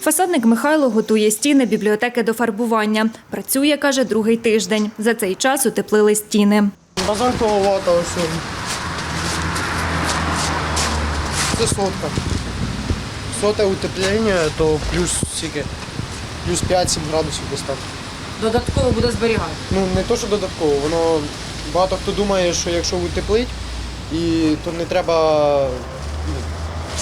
Фасадник Михайло готує стіни бібліотеки до фарбування. Працює, каже, другий тиждень. За цей час утеплили стіни. Базальтова вата ось. Це сотка. Соте утеплення, то плюс скільки? Плюс 5-7 градусів десь так. Додатково буде зберігати. Ну не то, що додатково, воно багато хто думає, що якщо утеплить, і то не треба ну,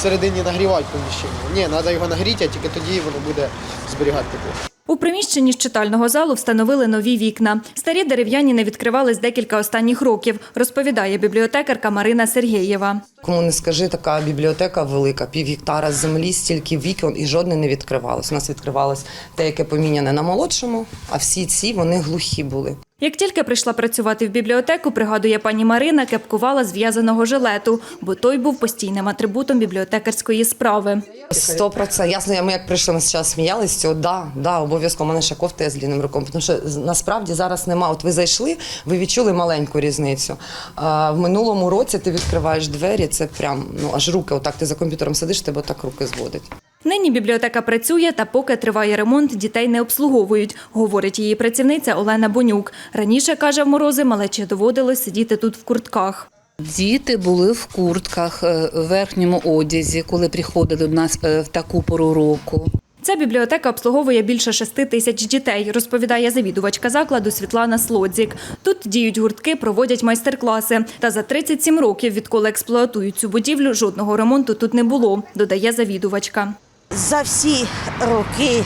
всередині нагрівати поміщення. Ні, треба його нагріти, а тільки тоді воно буде зберігати тепло. У приміщенні з читального залу встановили нові вікна. Старі дерев'яні не відкривались декілька останніх років, розповідає бібліотекарка Марина Сергєєва. Кому не скажи, така бібліотека велика, пів гектара землі, стільки вікон і жодне не відкривалось. У нас відкривалось те, яке поміняне на молодшому, а всі ці вони глухі були. Як тільки прийшла працювати в бібліотеку, пригадує пані Марина, кепкувала з в'язаного жилету, бо той був постійним атрибутом бібліотекарської справи. Сто процентів. Ясно, ми як прийшли, ми зараз сміялися, цього, да, да, обов'язково. Мене ще кофта з длинним руком. Тому що насправді зараз нема. От ви зайшли, ви відчули маленьку різницю. А в минулому році ти відкриваєш двері, це прям ну аж руки. Отак ти за комп'ютером сидиш, тебе так руки зводить. Нині бібліотека працює, та поки триває ремонт, дітей не обслуговують, говорить її працівниця Олена Бонюк. Раніше, каже, в морози малечі доводилось сидіти тут в куртках. Діти були в куртках, е, в верхньому одязі, коли приходили до нас е, в таку пору року. Ця бібліотека обслуговує більше шести тисяч дітей, розповідає завідувачка закладу Світлана Слодзік. Тут діють гуртки, проводять майстер-класи. Та за 37 років, відколи експлуатують цю будівлю, жодного ремонту тут не було, додає завідувачка. За всі роки,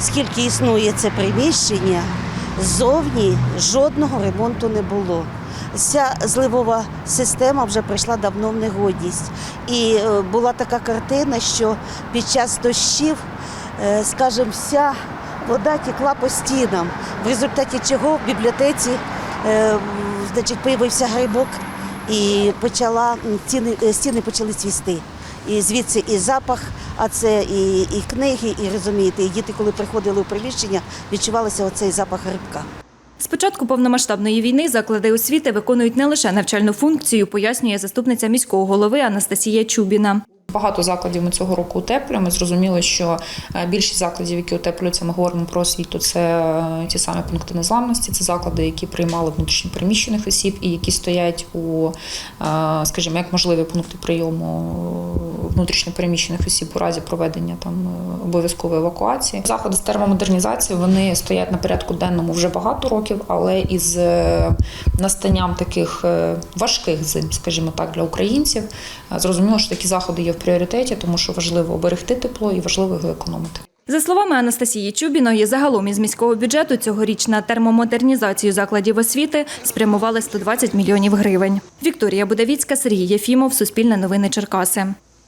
скільки існує це приміщення, ззовні жодного ремонту не було. Ця зливова система вже прийшла давно в негодність. І е, була така картина, що під час дощів, е, скажімо, вся вода текла по стінам, в результаті чого в бібліотеці е, значить, появився грибок і почала стіни, стіни почали цвісти. І звідси і запах, а це і, і книги, і розумієте, і діти, коли приходили у приміщення, відчувалося оцей запах грибка. З початку повномасштабної війни заклади освіти виконують не лише навчальну функцію, пояснює заступниця міського голови Анастасія Чубіна. Багато закладів ми цього року утеплюємо. Зрозуміло, що е, більшість закладів, які утеплюються, ми говоримо про освіту. Це е, ті самі пункти незламності, це заклади, які приймали внутрішньопереміщених осіб і які стоять у, е, скажімо, як можливі пункти прийому внутрішньопереміщених осіб у разі проведення там обов'язкової евакуації. Заходи з термомодернізації вони стоять на порядку денному вже багато років, але із настанням таких важких зим, скажімо так, для українців, зрозуміло, що такі заходи є в пріоритеті, тому що важливо оберегти тепло і важливо його економити. За словами Анастасії Чубіної, загалом із міського бюджету цьогоріч на термомодернізацію закладів освіти спрямували 120 мільйонів гривень. Вікторія Будавіцька, Сергій Єфімов, Суспільне новини Черкаси.